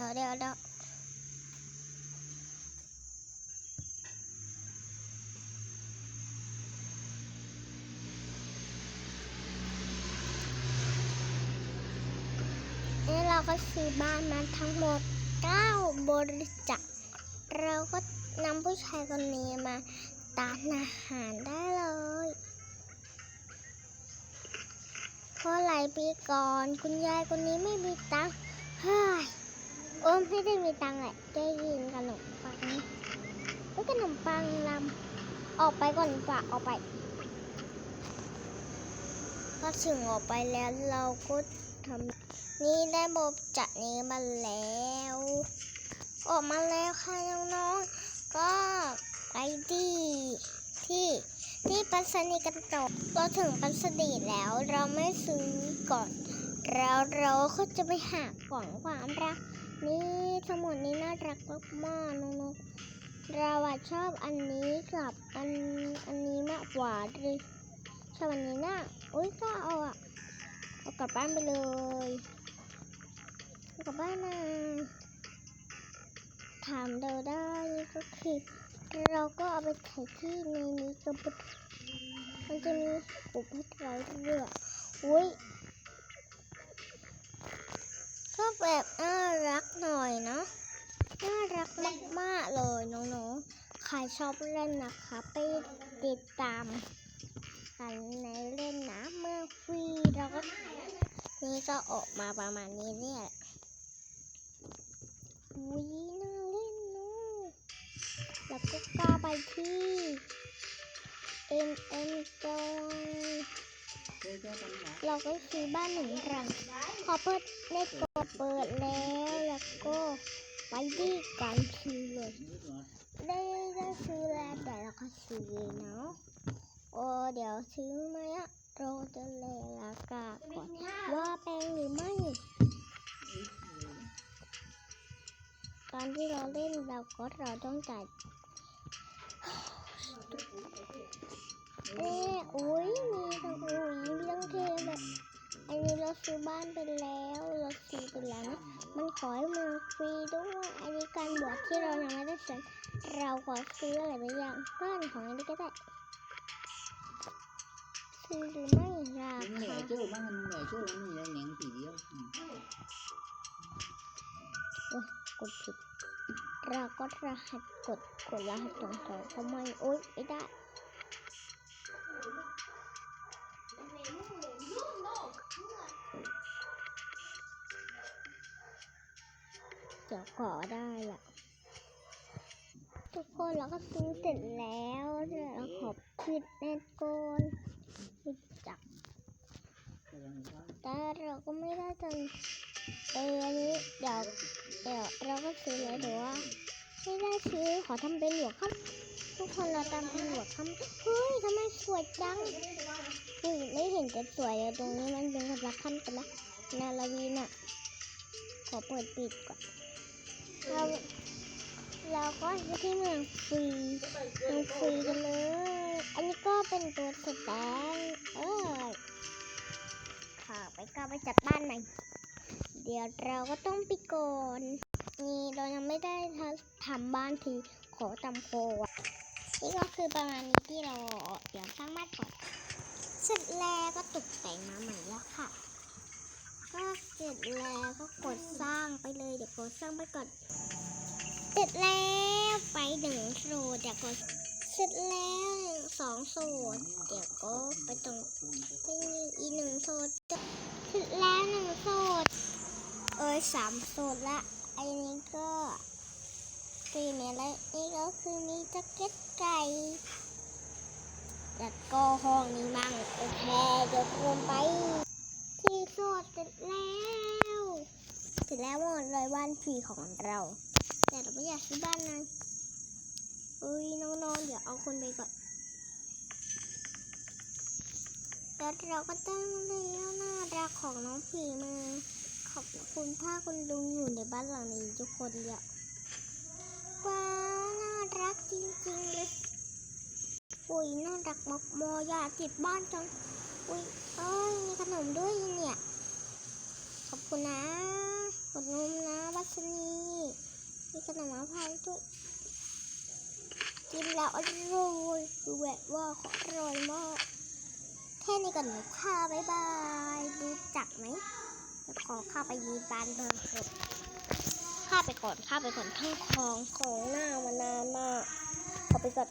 ยวเดี๋ยวเดี๋ยวนี่เราก็ซื้อบ้านมาทั้งหมด 9 บริจาคเราก็นำผู้ชายคนนี้มาตานอาหารได้เลยเพราะหลายปีก่อน คุณยายคนนี้ไม่มีตังค์เฮ้ย โอ้ไม่ได้มีตังค์แหละได้ยินขนมปังเอ้ยขนมปังลำออกไปก่อนฝากออกไป ก็ถึงออกไปแล้วเราก็ทำนี่ได้โบจัดนี้มาแล้ว ออกมาแล้วค่ะน้องๆ ก็ไปดีที่ที่ปัสนีกันต่อเราถึงปัสนีแล้วเราไม่ซื้อก่อน แล้วเราก็จะไปหาของความรัก นี่สมุดนี้น่ารักมากๆน้องๆเราชอบอันนี้กับอันอันนี้มากกว่าเลยชอบอันนี้นะอุ้ยก็เอาอะเอากลับบ้านไปเลยเอากลับบ้านนะถามเราได้ก็คือเราก็เอาไปใส่ที่ในนี้กระปุกมันจะมีปุกให้เราเลือกอุ้ย ก็แบบน่ารักหน่อยเนาะน่ารักมากๆเลยน้องๆใครชอบเล่นนะคะไปติดตามกันในเล่นนะเมื่อฟรีเราก็นี่ก็ออกมาประมาณนี้เนี่ยแหละอุ้ยน่าเล่นเนาะแล้วก็ก้าไปที่ M M จอยเราก็ซื้อบ้านหนึ่งหลังพอเปิดเน็ต เปิดแล้วแล้วก็ไปที่การซื้อเลยได้ได้ซื้อแล้วแต่เราก็ซื้อเนาะโอ้เดี๋ยวซื้อไหมอะเราจะเลยราคาก่อนว่าแพงหรือไม่ตอนที่เราเล่นเราก็เราต้องจ่ายเอ๊อุ้ยมีทั้งอุ้ ซื้อบ้านไปแล้ว เราซื้อไปแล้วนะมันขอให้มันฟรีด้วยอันนี้การบวชที่เรายังไม่ได้เสร็จเราขอซื้ออะไรไปอย่างบ้านของอันนี้ก็ได้ ซื้อหรือไม่รา những คา nghề chú bán anh nghề chú làm gì đây nhận thì đi không กดผิดเราก็รหัสกดกดรหัสตรงต่อทำไมโอ๊ยไม่ได้ เดี๋ยวขอได้อะทุกคนเราก็ซื้อเสร็จแล้วเราขอบปิดเน็ตก่นปิดจับแต่เราก็ไม่ได้จนเอออันนี้เดี๋ยวเดี๋ยวเราก็ซื้อเลยเดี๋ยวว่าไม่ได้ซื้อขอทำเป็นหัวค่ำทุกคนเราตามเป็นหัวค่ำเฮ้ยทำไมสวยจังเฮ้ยไม่เห็นจะสวยเลยตรงนี้มันเป็นคนละขั้นกันนะนาลาวีน่ะขอเปิดปิดก่อน เราเราก็ซื้อที่เมืองฟรีเมืองฟรีกันเลย อันนี้ก็เป็นตัวสแตนเออค่ะไปก็ไปจัดบ้านหน่อยเดี๋ยวเราก็ต้องไปก่อนนี่เรายังไม่ได้ทำบ้านทีขอทำโคอ่นี่ก็คือประมาณนี้ที่เราเดี๋ยวสร้างบ้านก่อนเสร็จแล้วก็ตกแต่งมาใหม่แล้วค่ะ ร็จแล้วก็กดสร้างไปเลยเดี๋ยวกดสร้างไปก่อนเสร็จแล้วไปหนึ่งโซนเดี๋ยวกดเสร็จแล้วสองโซนเดี๋ยวก็ไปตรงเป็นอีหนึ่งโซดถึงแล้วหนึ่งโซดเออสามโซดละอันนี้ก็สี่เมตรแล้วนี่ก็คือมีแจ็คเก็ตไก่แล้วก็ห้องนี้มั่งโอเคเดี๋ยวรวมไป ที่โซดเสร็จแล้วเสร็จแล้วหมดเลยบ้านผีของเรา แต่เราไม่อยากซื้อบ้านนั้นเอ้ยน้องๆเดี๋ยวเอาคนไปก่อนแล้วเราก็ต้องเลี้ยวน่ารักของน้องผีมาขอบคุณถ้าคุณลุงอยู่ในบ้านหลังนี้ทุกคนเดียวว้าวน่ารักจริงๆเลยอุ้ยน่ารักมากมอยากติดบ้านจัง อุ้ยเอ้ยมีขนมด้วยเนี่ย ขอบคุณนะอดนมนะวัชนีมีขนมมะพร้าวด้วย กินแล้วอร่อยคือแบบว่าขอร่อยมาก แค่นี้ก่อนหนูค่ะบ๊ายบายรู้จักไหมขอข้าไปยีบานเบอร์เถอะข้าไปก่อนข้าไปก่อนทั้งของของหน้ามานานมากขอไปก่อน